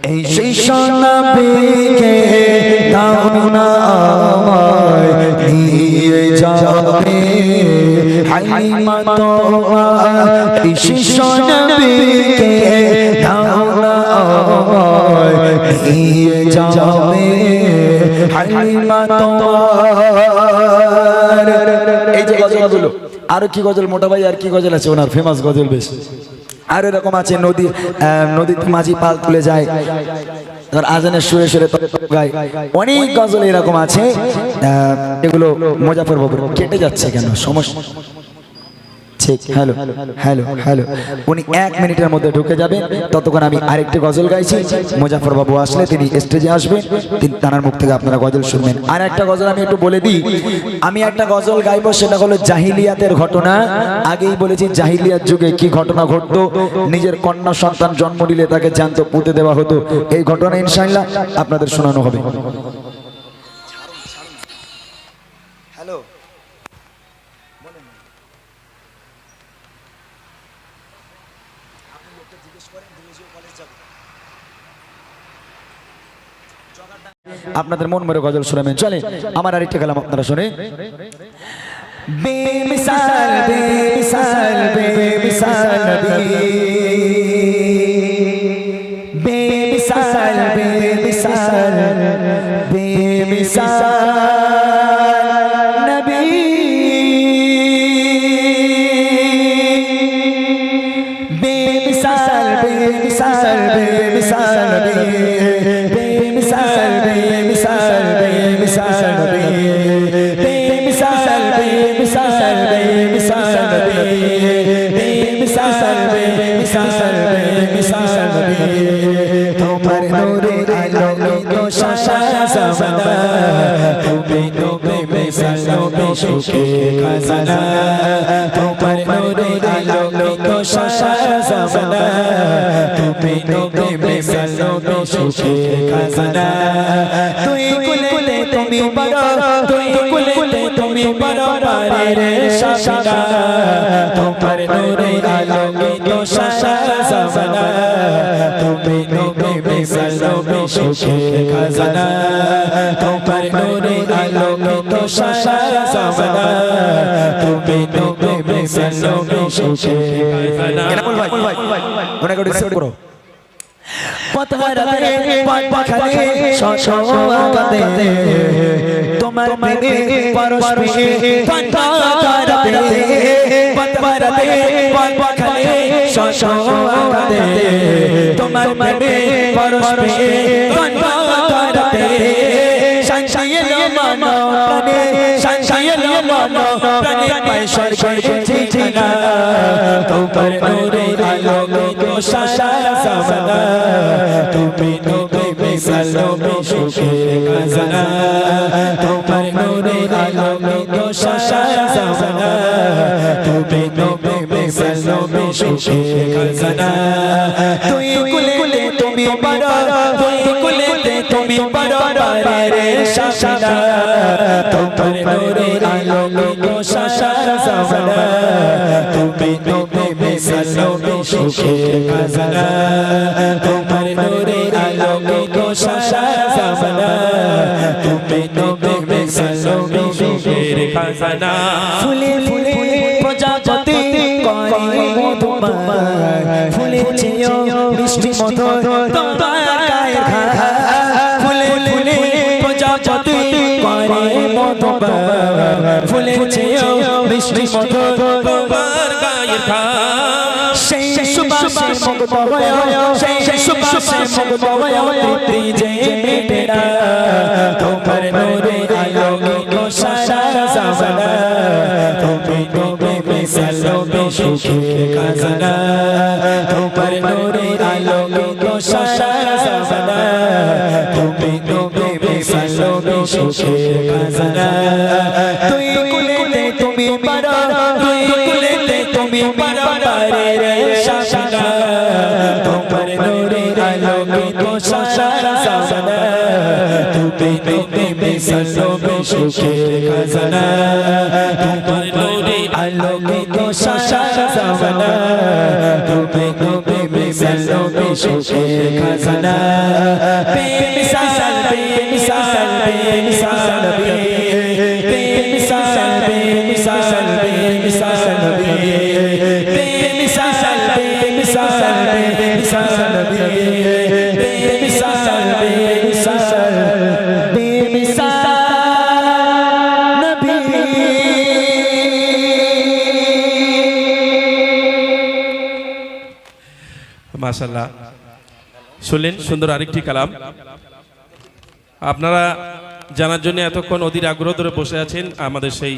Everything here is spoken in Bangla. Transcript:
এই সেই সোনাবিকে দাও না আমায় নিয়ে যাবে এই সেই সোনাবিকে দাও না আমায় নিয়ে যাবে এই যে গজলগুলো আরও কি গজল? মোটা ভাই আর কি গজল আছে? ওনার ফেমাস গজল বেশ। আর এরকম আছে নদী নদীতে মাঝি পাল তুলে যায়। ধর আজানের সুরে সুরে গায়। অনেক গজল এরকম আছে এগুলো মজা বাবুর কেটে যাচ্ছে কেন? সমস্যা। ঠিক হ্যালো হ্যালো হ্যালো উনি এক মিনিটের মধ্যে ঢুকে যাবেন ততক্ষণ আমি আরেকটি গজল গাইছি। মুজাফর বাবু আসলে তিনি স্টেজে আসবেন তিনি তার মুখ থেকে আপনারা গজল শুনবেন। আর একটা গজল আমি একটু বলে দিই। আমি একটা গজল গাইবো, সেটা হলো জাহিলিয়াতের ঘটনা। আগেই বলেছি, জাহিলিয়াত যুগে কি ঘটনা ঘটতো? নিজের কন্যা সন্তান জন্ম নিলে তাকে জ্যান্ত পুঁতে দেওয়া হতো। এই ঘটনা ইনশাআল্লাহ আপনাদের শোনানো হবে। হ্যালো। আপনাদের মন মরে গজল শোনাবেন চলে আমার আরেকটা কালাম আপনারা শুনে। বেমিসাল বেমিসাল বেমিসাল শাশা তুমি নূরে মিসাল নবী সুখে খাজানা তোমার নূরে শাশা মিসাল নবী সুখে খাজানা তুই কুলে তুমি বড় তুমি বড় রে শাশা তোমার নূরে আলোকিত শাশা জামানা তুমি নূরে নবী সুখে খাজানা তোমার নূরে আলোকিত শাশা জামানা তুমি নূরে নবী সুখে খাজানা ভাই ওনাকে রিসিভ করো পথহারাতে পাখালে শশাকাতে তোমার প্রেমে পরশে পথহারাতে পথহারাতে পাখালে শশাকাতে তোমার প্রেমে পরশে পথহারাতে সংশয়ের মন প্রাণে সংশয়ের মন প্রাণে পয়সর করছে ঠিনা তোমার নূরে আলোকিত শাশা সামনা তুমি নূরে মিসাল সুখে খাজানা তোমার নূরে আলোকিত শাশা সামনা। তুমি নবী সুখে খাজানা। তুই কুলে তুমি বড় তুই কুলে তুমি বড় রে শাশা তোমার নূরে আলোকিত শাশা সামনা। তুমি নবী সুখে খাজানা। তোমার নূরে আলোকিত শাশা খাজানা ফুলে ফুলে প্রজাপতি করে মধুমার ফুলে চেয়েও মিষ্টি মধু তোমার গায়ে ঘা। ফুলে ফুলে প্রজাপতি করে মধুমার ফুলে চেয়েও মিষ্টি মধু তোমার গায়ে সেই সুবাসে মুগ্ধ হয়ে সেই সুবাসে মুগ্ধ হয়ে তৃপ্তি যে মেটে না তোমার তুমি নবী সুখে খাজানা তোমার নূরে আলোকিত শাশা জামানা তুমি নূরে মিসাল নবী সুখে খাজানা তুই কুলেতে তুমি বড় তুই কুলেতে তুমি বড় রে শাশা তোমার নূরে শাশা জামানা তুমি মিসাল নবী সুখে খাজানা তোমার নূরে আলোকিত শাশা জামানা বেমিসাল নবী শোকের খাজানা বেমিসাল বেমিসাল বেমিসাল বেমিসাল বেমিসাল বেমিসাল বেমিসাল বেমিসাল বেমিসাল বেমিসাল মাশাল্লাহ শুনলেন, সুন্দর আরেকটি কালাম। আপনারা জানার জন্য এতক্ষণ অধীর আগ্রহ ধরে বসে আছেন আমাদের সেই